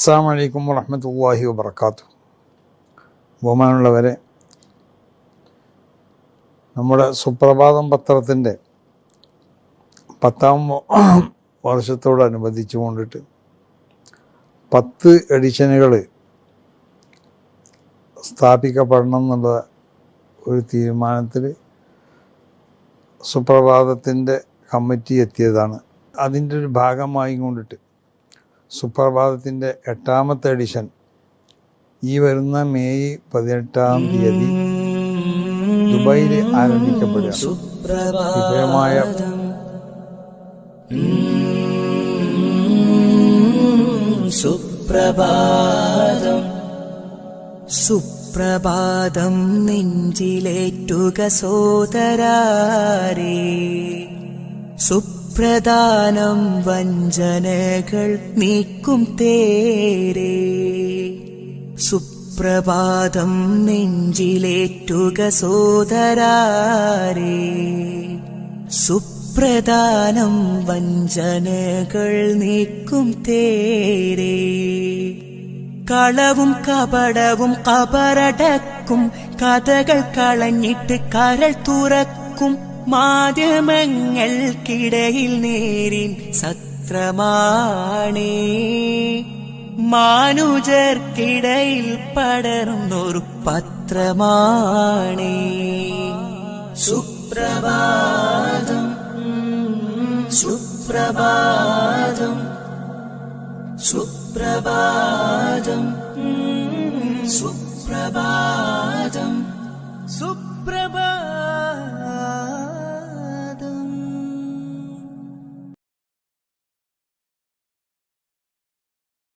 അസ്സാം വലൈക്കും വറഹമത്തല്ലാഹി വബർക്കാത്തു ബഹുമാനുള്ളവരെ നമ്മുടെ സുപ്രഭാതം പത്രത്തിന്റെ പത്താം വർഷത്തോടനുബന്ധിച്ചു കൊണ്ടിട്ട് പത്ത് എഡിഷനുകൾ സ്ഥാപിക്കപ്പെടണം എന്നുള്ള ഒരു തീരുമാനത്തിൽ സുപ്രഭാതത്തിന്റെ കമ്മിറ്റി എത്തിയതാണ്. അതിന്റെ ഒരു ഭാഗമായി കൊണ്ടിട്ട് സുപ്രഭാതത്തിന്റെ എട്ടാമത്തെ എഡിഷൻ ഈ വരുന്ന മെയ് പതിനെട്ടാം തീയതി ദുബായിൽ ആരംഭിക്കപ്പെടുക സുപ്രഭാതം. സുപ്രഭാതം നെഞ്ചിലേറ്റുക സോദരാരേ. സുപ്രധാനം വഞ്ചനകൾ നീക്കും തേരേ. സുപ്രഭാതം നെഞ്ചിലേറ്റുക സോദരാരേ. സുപ്രധാനം വഞ്ചനകൾ നീക്കും തേരേ. കളവും കപടവും കബറടക്കും കഥകൾ കളഞ്ഞിട്ട് കരൾ തുറക്കും. മാധ്യമങ്ങൾക്കിടയിൽ നേരിൻ സത്രമാണേ. മാനുജർക്കിടയിൽ പടർന്നൊരു പത്രമാണേ. സുപ്രഭാതം സുപ്രഭാതം സുപ്രഭാതം സുപ്രഭാതം സുപ്രഭാതം.